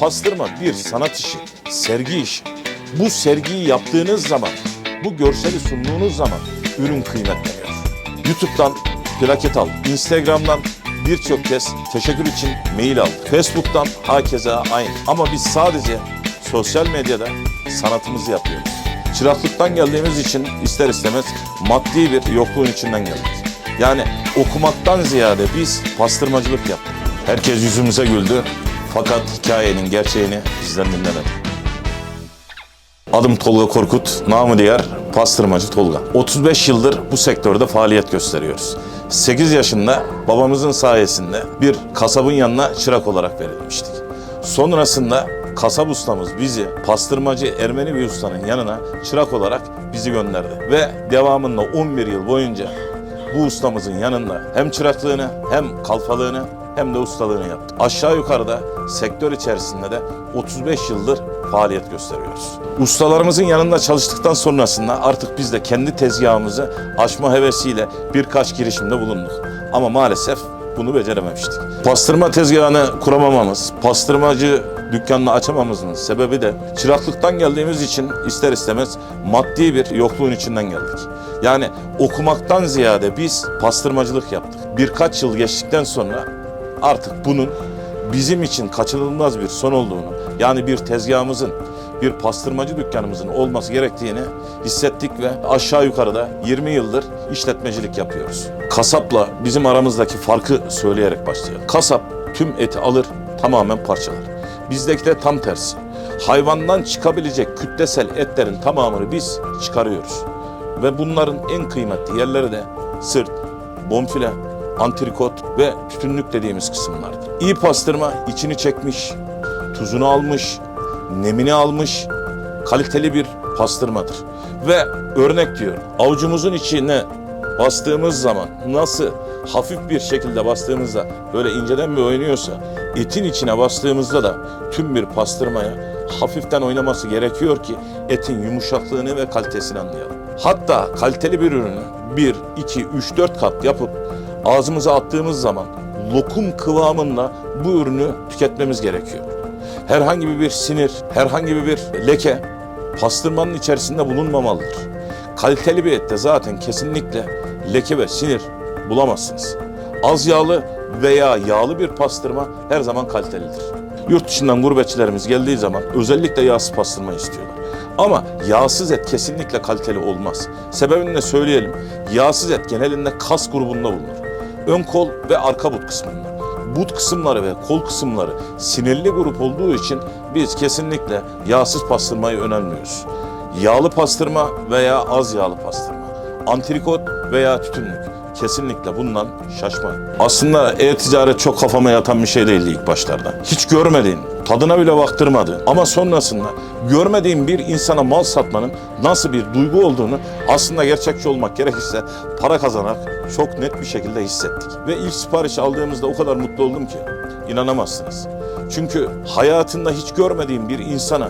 Pastırma bir sanat işi, sergi işi. Bu sergiyi yaptığınız zaman, bu görseli sunduğunuz zaman ürün kıymetleniyor. YouTube'dan plaket al, Instagram'dan birçok kez teşekkür için mail al. Facebook'tan hakeza aynı. Ama biz sadece sosyal medyada sanatımızı yapıyoruz. Çıraklıktan geldiğimiz için ister istemez maddi bir yokluğun içinden geldik. Yani okumaktan ziyade biz pastırmacılık yaptık. Herkes yüzümüze güldü. Fakat hikayenin gerçeğini bizden dinlemedi. Adım Tolga Korkut, namı diğer pastırmacı Tolga. 35 yıldır bu sektörde faaliyet gösteriyoruz. 8 yaşında babamızın sayesinde bir kasabın yanına çırak olarak verilmiştik. Sonrasında kasap ustamız bizi pastırmacı Ermeni bir ustanın yanına çırak olarak bizi gönderdi. Ve devamında 11 yıl boyunca bu ustamızın yanında hem çıraklığını hem kalfalığını hem de ustalığını yaptık. Aşağı yukarıda sektör içerisinde de 35 yıldır faaliyet gösteriyoruz. Ustalarımızın yanında çalıştıktan sonrasında artık biz de kendi tezgahımızı açma hevesiyle birkaç girişimde bulunduk. Ama maalesef bunu becerememiştik. Pastırma tezgahını kuramamamız, pastırmacı dükkanını açamamızın sebebi de çıraklıktan geldiğimiz için ister istemez maddi bir yokluğun içinden geldik. Yani okumaktan ziyade biz pastırmacılık yaptık. Birkaç yıl geçtikten sonra artık bunun bizim için kaçınılmaz bir son olduğunu, yani bir tezgahımızın, bir pastırmacı dükkanımızın olması gerektiğini hissettik ve aşağı yukarıda 20 yıldır işletmecilik yapıyoruz. Kasapla bizim aramızdaki farkı söyleyerek başlayalım. Kasap tüm eti alır, tamamen parçalar. Bizdeki de tam tersi. Hayvandan çıkabilecek kütlesel etlerin tamamını biz çıkarıyoruz. Ve bunların en kıymetli yerleri de sırt, bonfile, antrikot ve tütünlük dediğimiz kısımlardır. İyi pastırma içini çekmiş, tuzunu almış, nemini almış, kaliteli bir pastırmadır. Ve örnek diyorum, avucumuzun içine bastığımız zaman nasıl hafif bir şekilde bastığımızda böyle inceden bir oynuyorsa etin içine bastığımızda da tüm bir pastırmaya hafiften oynaması gerekiyor ki etin yumuşaklığını ve kalitesini anlayalım. Hatta kaliteli bir ürünü 1, 2, 3, 4 kat yapıp ağzımıza attığımız zaman lokum kıvamında bu ürünü tüketmemiz gerekiyor. Herhangi bir sinir, herhangi bir leke pastırmanın içerisinde bulunmamalıdır. Kaliteli bir ette zaten kesinlikle leke ve sinir bulamazsınız. Az yağlı veya yağlı bir pastırma her zaman kalitelidir. Yurt dışından gurbetçilerimiz geldiği zaman özellikle yağsız pastırma istiyorlar. Ama yağsız et kesinlikle kaliteli olmaz. Sebebini de söyleyelim. Yağsız et genelinde kas grubunda bulunur. Ön kol ve arka but kısmında. But kısımları ve kol kısımları sinirli grup olduğu için biz kesinlikle yağsız pastırmayı önermiyoruz. Yağlı pastırma veya az yağlı pastırma. Antrikot veya tütünlük. Kesinlikle bundan şaşmayın. Aslında e-ticaret çok kafama yatan bir şey değildi ilk başlarda. Hiç görmediğin, tadına bile baktırmadığın ama sonrasında görmediğin bir insana mal satmanın nasıl bir duygu olduğunu aslında gerçekçi olmak gerekirse para kazanarak çok net bir şekilde hissettik. Ve ilk sipariş aldığımızda o kadar mutlu oldum ki inanamazsınız. Çünkü hayatında hiç görmediğin bir insana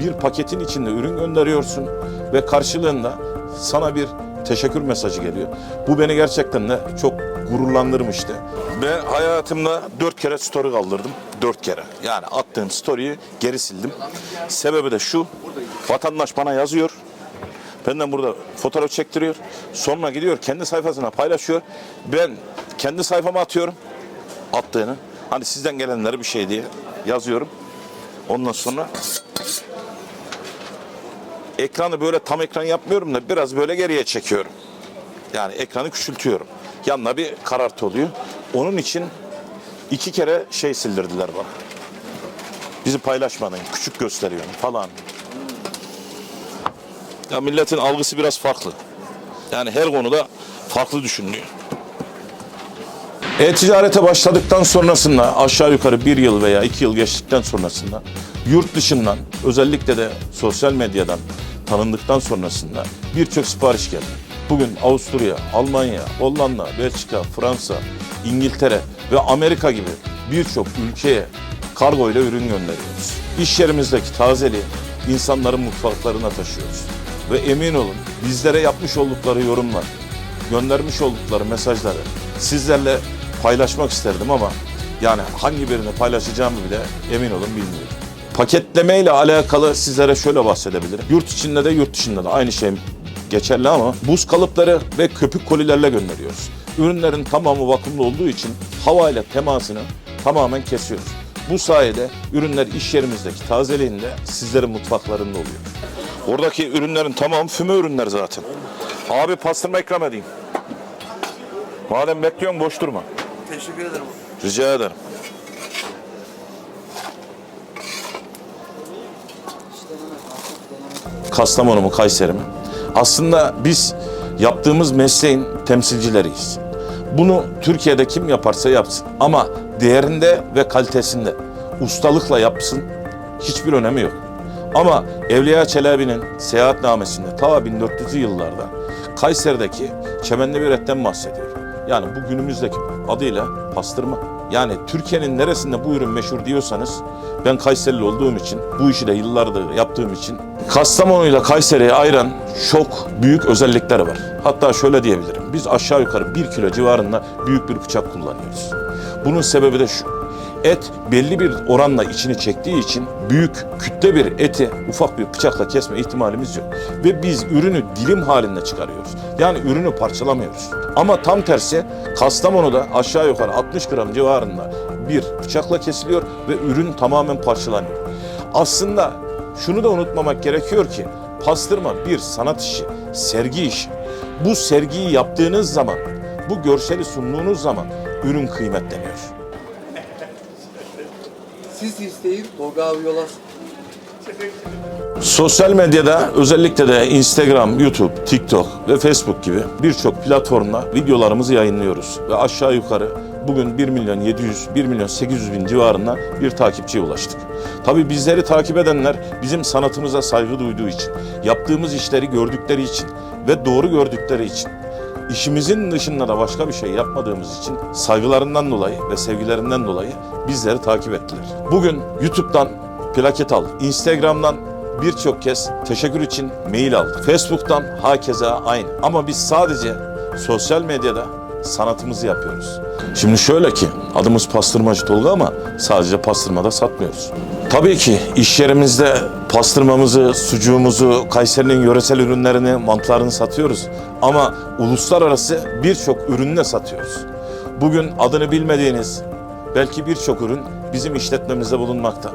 bir paketin içinde ürün gönderiyorsun ve karşılığında sana bir teşekkür mesajı geliyor. Bu beni gerçekten de çok gururlandırmıştı. Ve hayatımda dört kere story kaldırdım. Dört kere. Yani attığım story'yi geri sildim. Sebebi de şu. Vatandaş bana yazıyor. Benden burada fotoğraf çektiriyor. Sonra gidiyor kendi sayfasına paylaşıyor. Ben kendi sayfama atıyorum. Attığını. Hani sizden gelenleri bir şey diye yazıyorum. Ondan sonra ekranı böyle tam ekran yapmıyorum da biraz böyle geriye çekiyorum. Yani ekranı küçültüyorum. Yanına bir karartı oluyor. Onun için iki kere şey sildirdiler bana. Bizi paylaşmadın, küçük gösteriyorsun falan. Ya milletin algısı biraz farklı. Yani her konuda farklı düşünülüyor. E-ticarete başladıktan sonrasında aşağı yukarı bir yıl veya iki yıl geçtikten sonrasında yurt dışından özellikle de sosyal medyadan tanındıktan sonrasında birçok sipariş geldi. Bugün Avusturya, Almanya, Hollanda, Belçika, Fransa, İngiltere ve Amerika gibi birçok ülkeye kargo ile ürün gönderiyoruz. İş yerimizdeki tazeliği insanların mutfaklarına taşıyoruz. Ve emin olun bizlere yapmış oldukları yorumlar, göndermiş oldukları mesajları sizlerle paylaşmak isterdim ama Yani hangi birini paylaşacağımı bile emin olun bilmiyorum. Paketleme ile alakalı sizlere şöyle bahsedebilirim. Yurt içinde de yurt dışında da aynı şey geçerli ama buz kalıpları ve köpük kolilerle gönderiyoruz. Ürünlerin tamamı vakumlu olduğu için hava ile temasını tamamen kesiyoruz. Bu sayede ürünler iş yerimizdeki tazeliğinde sizlerin mutfaklarında oluyor. Oradaki ürünlerin tamamı füme ürünler zaten. Abi pastırma ikram edeyim. Madem bekliyorsun boş durma. Teşekkür ederim. Rica ederim. Kastamonu mu Kayseri mi? Aslında biz yaptığımız mesleğin temsilcileriyiz. Bunu Türkiye'de kim yaparsa yapsın ama değerinde ve kalitesinde ustalıkla yapsın hiçbir önemi yok. Ama Evliya Çelebi'nin seyahatnamesinde ta 1400'lü yıllarda Kayseri'deki çemenli bir etten bahsediyor. Yani bu günümüzdeki adıyla pastırma. Yani Türkiye'nin neresinde bu ürün meşhur diyorsanız ben Kayserili olduğum için bu işi de yıllardır yaptığım için Kastamonu ile Kayseri'yi ayıran çok büyük özellikleri var. Hatta şöyle diyebilirim. Biz aşağı yukarı bir kilo civarında büyük bir bıçak kullanıyoruz. Bunun sebebi de şu. Et belli bir oranla içini çektiği için büyük kütle bir eti ufak bir bıçakla kesme ihtimalimiz yok. Ve biz ürünü dilim halinde çıkarıyoruz. Yani ürünü parçalamıyoruz. Ama tam tersi Kastamonu'da aşağı yukarı 60 gram civarında bir bıçakla kesiliyor ve ürün tamamen parçalanıyor. Aslında şunu da unutmamak gerekiyor ki pastırma bir sanat işi, sergi işi. Bu sergiyi yaptığınız zaman, bu görseli sunduğunuz zaman ürün kıymetleniyor. Siz isteyin Tolga abi yola. Sosyal medyada özellikle de Instagram, YouTube, TikTok ve Facebook gibi birçok platformda videolarımızı yayınlıyoruz. Ve aşağı yukarı bugün 1 milyon 700, 1 milyon 800 bin civarında bir takipçiye ulaştık. Tabii bizleri takip edenler bizim sanatımıza saygı duyduğu için, yaptığımız işleri gördükleri için ve doğru gördükleri için İşimizin dışında da başka bir şey yapmadığımız için saygılarından dolayı ve sevgilerinden dolayı bizleri takip ettiler. Bugün YouTube'dan plaket al, Instagram'dan birçok kez teşekkür için mail aldı. Facebook'tan hakeza aynı. Ama biz sadece sosyal medyada sanatımızı yapıyoruz. Şimdi şöyle ki adımız pastırmacı Tolga ama sadece pastırmada satmıyoruz. Tabii ki iş yerimizde pastırmamızı, sucuğumuzu, Kayseri'nin yöresel ürünlerini, mantılarını satıyoruz. Ama uluslararası birçok ürünle satıyoruz. Bugün adını bilmediğiniz belki birçok ürün bizim işletmemizde bulunmakta.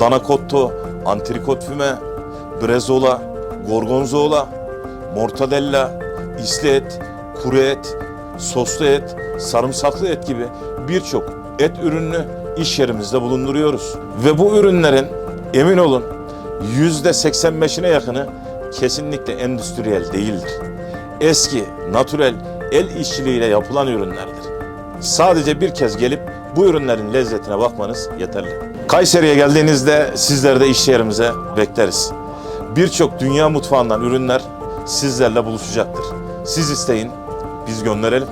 Danakotto, antrikot füme, brezola, gorgonzola, mortadella, isli et, kuru et, soslu et, sarımsaklı et gibi birçok et ürününü iş yerimizde bulunduruyoruz. Ve bu ürünlerin emin olun yüzde 85'ine yakını kesinlikle endüstriyel değildir. Eski, natürel, el işçiliğiyle yapılan ürünlerdir. Sadece bir kez gelip bu ürünlerin lezzetine bakmanız yeterli. Kayseri'ye geldiğinizde sizleri de iş yerimize bekleriz. Birçok dünya mutfağından ürünler sizlerle buluşacaktır. Siz isteyin, biz gönderelim.